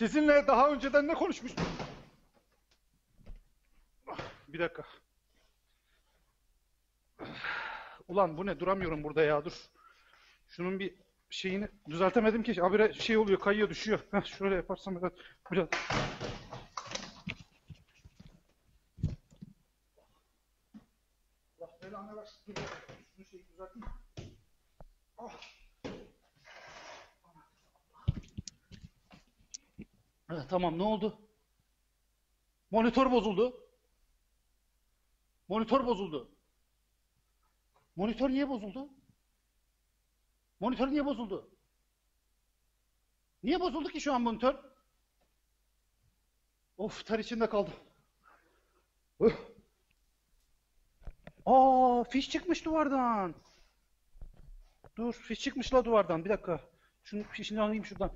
Sizinle daha önceden ne konuşmuştuk? Bir dakika. Ulan bu ne? Duramıyorum burada ya. Dur. Şunun bir şeyini düzeltemedim ki. Habire şey oluyor, kayıyor, düşüyor. Heh, şöyle yaparsam biraz, biraz. Belanı versin. Şunu şeyi düzelteyim. Ah. Tamam ne oldu? Monitör bozuldu. Monitör bozuldu. Monitör niye bozuldu? Monitör niye bozuldu? Niye bozuldu ki şu an monitör? Of ter içinde kaldı. Öh. Aa fiş çıkmış duvardan. Dur fiş çıkmış la duvardan bir dakika. Şunun fişini alayım şuradan.